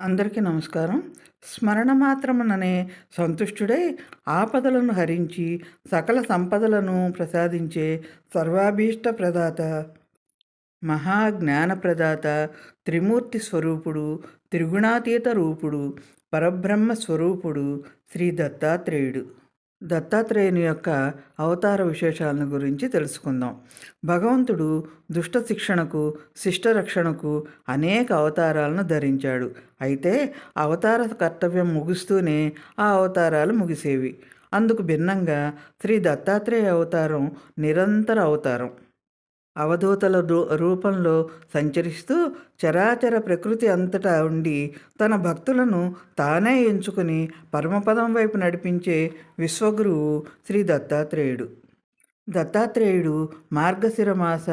అందరికీ నమస్కారం. స్మరణ మాత్రముననే సంతుష్టుడై ఆపదలను హరించి సకల సంపదలను ప్రసాదించే సర్వాభీష్ట ప్రదాత మహాజ్ఞాన ప్రదాత త్రిమూర్తి స్వరూపుడు త్రిగుణాతీత రూపుడు పరబ్రహ్మ స్వరూపుడు శ్రీ దత్తాత్రేయుడు. దత్తాత్రేయుని యొక్క అవతార విశేషాలను గురించి తెలుసుకుందాం. భగవంతుడు దుష్ట శిక్షణకు శిష్ట రక్షణకు అనేక అవతారాలను ధరించాడు. అయితే అవతార కర్తవ్యం ముగుస్తూనే ఆ అవతారాలు ముగిసేవి. అందుకు భిన్నంగా శ్రీ దత్తాత్రేయ అవతారం నిరంతర అవతారం. అవధూతల రూ- రూపంలో సంచరిస్తూ చరాచర ప్రకృతి అంతటా ఉండి తన భక్తులను తానే ఎంచుకుని పరమపదం వైపు నడిపించే విశ్వగురువు శ్రీ దత్తాత్రేయుడు. దత్తాత్రేయుడు మార్గశిరమాస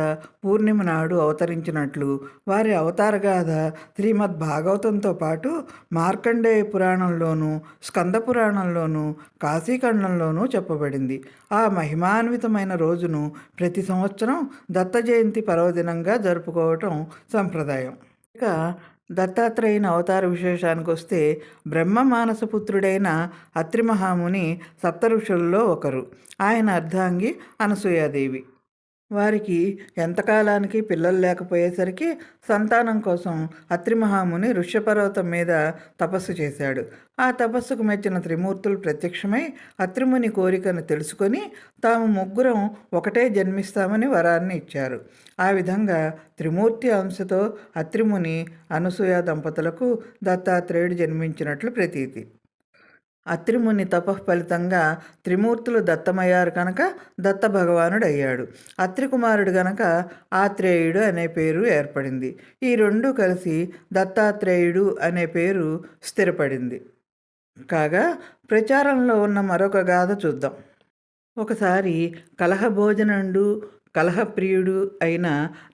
పూర్ణిమ నాడు అవతరించినట్లు వారి అవతారగాథ శ్రీమద్ భాగవతంతో పాటు మార్కండేయ పురాణంలోనూ స్కంద పురాణంలోనూ కాశీఖండంలోనూ చెప్పబడింది. ఆ మహిమాన్వితమైన రోజును ప్రతి సంవత్సరం దత్త జయంతి పర్వదినంగా జరుపుకోవటం సంప్రదాయం. ఇక దత్తాత్రేయుని అవతార విశేషానికి వస్తే బ్రహ్మ మానసపుత్రుడైన అత్రిమహాముని సప్తఋషుల్లో సప్త ఋషుల్లో ఒకరు. ఆయన అర్ధాంగి అనసూయాదేవి. వారికి ఎంతకాలానికి పిల్లలు లేకపోయేసరికి సంతానం కోసం అత్రిమహాముని ఋష్యపర్వతం మీద తపస్సు చేశాడు. ఆ తపస్సుకు మెచ్చిన త్రిమూర్తులు ప్రత్యక్షమై అత్రిముని కోరికను తెలుసుకొని తాము ముగ్గురం ఒకటే జన్మిస్తామని వరాన్ని ఇచ్చారు. ఆ విధంగా త్రిమూర్తి అంశతో అత్రిముని అనసూయ దంపతులకు దత్తాత్రేయుడు జన్మించినట్లు ప్రతీతి. అత్రిముని తపః ఫలితంగా త్రిమూర్తులు దత్తమయ్యారు కనుక దత్త భగవానుడు అయ్యాడు అత్రికుమారుడు గనక ఆత్రేయుడు అనే పేరు ఏర్పడింది. ఈ రెండు కలిసి దత్తాత్రేయుడు అనే పేరు స్థిరపడింది. కాగా ప్రచారంలో ఉన్న మరొక గాథ చూద్దాం. ఒకసారి కలహభోజనండు కలహప్రియుడు అయిన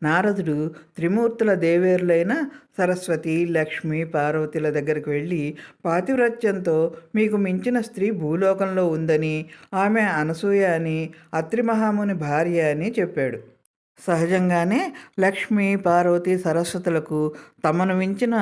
నారదుడు త్రిమూర్తుల దేవేరులైన సరస్వతి లక్ష్మి పార్వతుల దగ్గరికి వెళ్ళి పాతివ్రత్యంతో మీకు మించిన స్త్రీ భూలోకంలో ఉందని ఆమె అనసూయ అని అత్రిమహాముని భార్య అని చెప్పాడు. సహజంగానే లక్ష్మి పార్వతి సరస్వతులకు తమను మించిన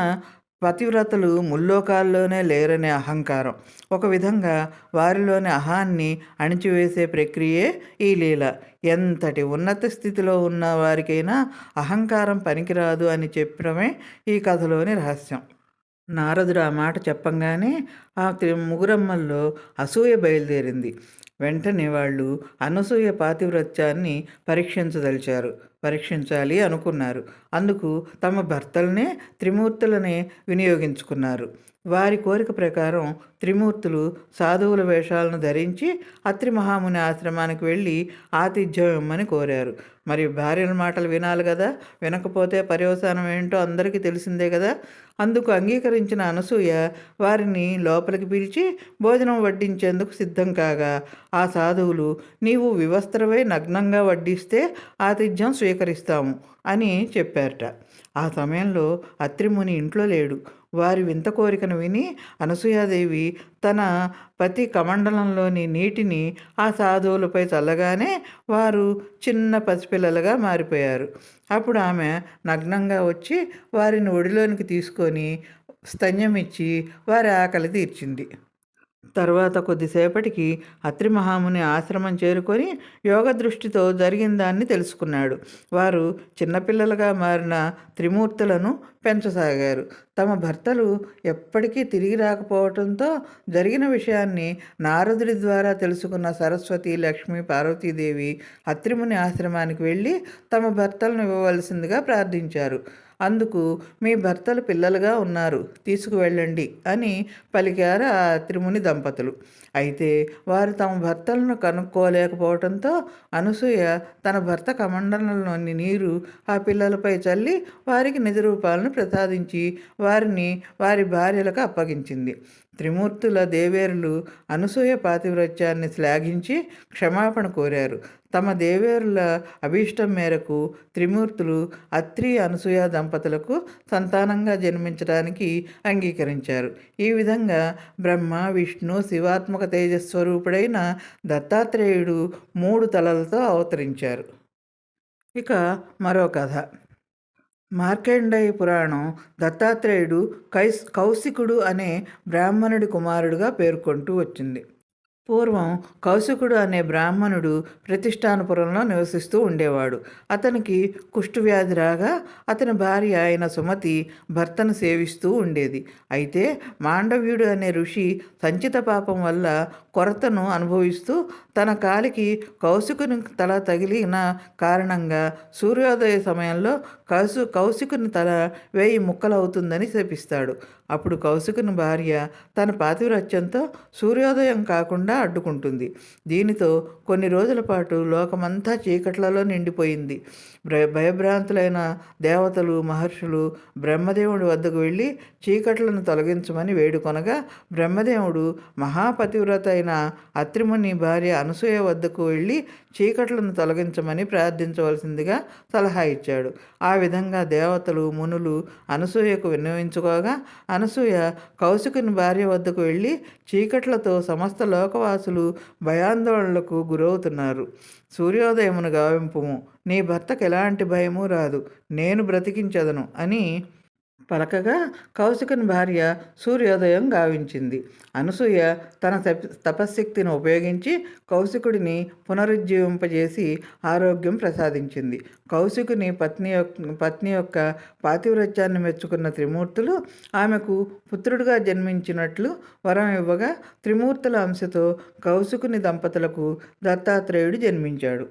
పతివ్రతలు ముల్లోకాల్లోనే లేరనే అహంకారం. ఒక విధంగా వారిలోని అహాన్ని అణిచివేసే ప్రక్రియే ఈ లీల. ఎంతటి ఉన్నత స్థితిలో ఉన్న వారికైనా అహంకారం పనికిరాదు అని చెప్పడమే ఈ కథలోని రహస్యం. నారదుడు ఆ మాట చెప్పంగానే ఆ త్రి- అసూయ బయలుదేరింది. వెంటనే వాళ్ళు అనసూయ పాతివ్రత్యాన్ని పరీక్షించదలిచారు. పరీక్షించాలి అనుకున్నారు. అందుకు తమ భర్తలనే త్రిమూర్తులనే వినియోగించుకున్నారు. వారి కోరిక ప్రకారం త్రిమూర్తులు సాధువుల వేషాలను ధరించి అత్రి మహాముని ఆశ్రమానికి వెళ్ళి ఆతిథ్యం ఇమ్మని కోరారు. మరి భార్యల మాటలు వినాలి కదా? వినకపోతే పర్యవసానం ఏంటో అందరికీ తెలిసిందే కదా? అందుకు అంగీకరించిన అనసూయ వారిని లోపలికి పిలిచి భోజనం వడ్డించేందుకు సిద్ధం కాగా ఆ సాధువులు నీవు వివస్త్రవై నగ్నంగా వడ్డిస్తే ఆతిథ్యం స్వీకరిస్తాము అని చెప్పారట. ఆ సమయంలో అత్రిముని ఇంట్లో లేడు. వారి వింత కోరికను విని అనసూయాదేవి తన పతి కమండలంలోని నీటిని ఆ సాధువులపై చల్లగానే వారు చిన్న పసిపిల్లలుగా మారిపోయారు. అప్పుడు ఆమె నగ్నంగా వచ్చి వారిని ఒడిలోనికి తీసుకొని స్తన్యమిచ్చి వారి ఆకలి తీర్చింది. తర్వాత కొద్దిసేపటికి అత్రి మహాముని ఆశ్రమం చేరుకొని యోగ దృష్టితో జరిగిన దాన్ని తెలుసుకున్నాడు. వారు చిన్నపిల్లలుగా మారిన త్రిమూర్తులను పెంచసాగారు. తమ భర్తలు ఎప్పటికీ తిరిగి రాకపోవడంతో జరిగిన విషయాన్ని నారదుడి ద్వారా తెలుసుకున్న సరస్వతి లక్ష్మి పార్వతీదేవి అత్రిముని ఆశ్రమానికి వెళ్ళి తమ భర్తలను ఇవ్వవలసిందిగా ప్రార్థించారు. అందుకు మీ భర్తలు పిల్లలుగా ఉన్నారు తీసుకువెళ్ళండి అని పలికారు ఆ త్రిముని దంపతులు. అయితే వారు తమ భర్తలను కనుక్కోలేకపోవడంతో అనసూయ తన భర్త కమండలంలోని నీరు ఆ పిల్లలపై చల్లి వారికి నిజ రూపాలను ప్రసాదించి వారిని వారి భార్యలకు అప్పగించింది. త్రిమూర్తుల దేవేరులు అనసూయ పాతివ్రత్యాన్ని శ్లాఘించి క్షమాపణ కోరారు. తమ దేవేరుల అభీష్టం మేరకు త్రిమూర్తులు అత్రి అనసూయ దంపతులకు సంతానంగా జన్మించడానికి అంగీకరించారు. ఈ విధంగా బ్రహ్మ విష్ణు శివాత్మక తేజస్వరూపుడైన దత్తాత్రేయుడు మూడు తలలతో అవతరించారు. ఇక మరో కథ. మార్కండేయ పురాణం దత్తాత్రేయుడు కైస్ కౌశికుడు అనే బ్రాహ్మణుడి కుమారుడుగా పేర్కొంటూ వచ్చింది. పూర్వం కౌశికుడు అనే బ్రాహ్మణుడు ప్రతిష్టానపురంలో నివసిస్తూ ఉండేవాడు. అతనికి కుష్ఠవ్యాధి రాగా అతని భార్య అయిన సుమతి భర్తను సేవిస్తూ ఉండేది. అయితే మాండవ్యుడు అనే ఋషి సంచిత పాపం వల్ల కొరతను అనుభవిస్తూ తన కాలికి కౌశికుని తల తగిలిన కారణంగా సూర్యోదయ సమయంలో కౌసు కౌశికుని తల వేయి ముక్కలవుతుందని శపిస్తాడు. అప్పుడు కౌశికుని భార్య తన పాతివ్రత్యంతో సూర్యోదయం కాకుండా అడ్డుకుంటుంది. దీనితో కొన్ని రోజుల పాటు లోకమంతా చీకట్లలో నిండిపోయింది. భయ భయభ్రాంతులైన దేవతలు మహర్షులు బ్రహ్మదేవుడి వద్దకు వెళ్ళి చీకట్లను తొలగించమని వేడుకొనగా బ్రహ్మదేవుడు మహాపతివ్రత అయిన అత్రిముని భార్య అనసూయ వద్దకు వెళ్ళి చీకట్లను తొలగించమని ప్రార్థించవలసిందిగా సలహా ఇచ్చాడు. ఆ విధంగా దేవతలు మునులు అనసూయకు విన్నవించుకోగా అనసూయ కౌశికుని భార్య వద్దకు వెళ్ళి చీకట్లతో సమస్త నగరవాసులు భయాందోళనలకు గురవుతున్నారు. సూర్యోదయమును గావింపుము. నీ భర్తకు ఎలాంటి భయము రాదు. నేను బ్రతికించదను అని పలకగా కౌశికుని భార్య సూర్యోదయం గావించింది. అనసూయ తన తపశ్శక్తిని ఉపయోగించి కౌశికుడిని పునరుజ్జీవింపజేసి ఆరోగ్యం ప్రసాదించింది. కౌశికుని పత్ని యొక్క పత్ని యొక్క పాతివ్రత్యాన్ని మెచ్చుకున్న త్రిమూర్తులు ఆమెకు పుత్రుడిగా జన్మించినట్లు వరం ఇవ్వగా త్రిమూర్తుల అంశతో కౌశికుని దంపతులకు దత్తాత్రేయుడు జన్మించాడు.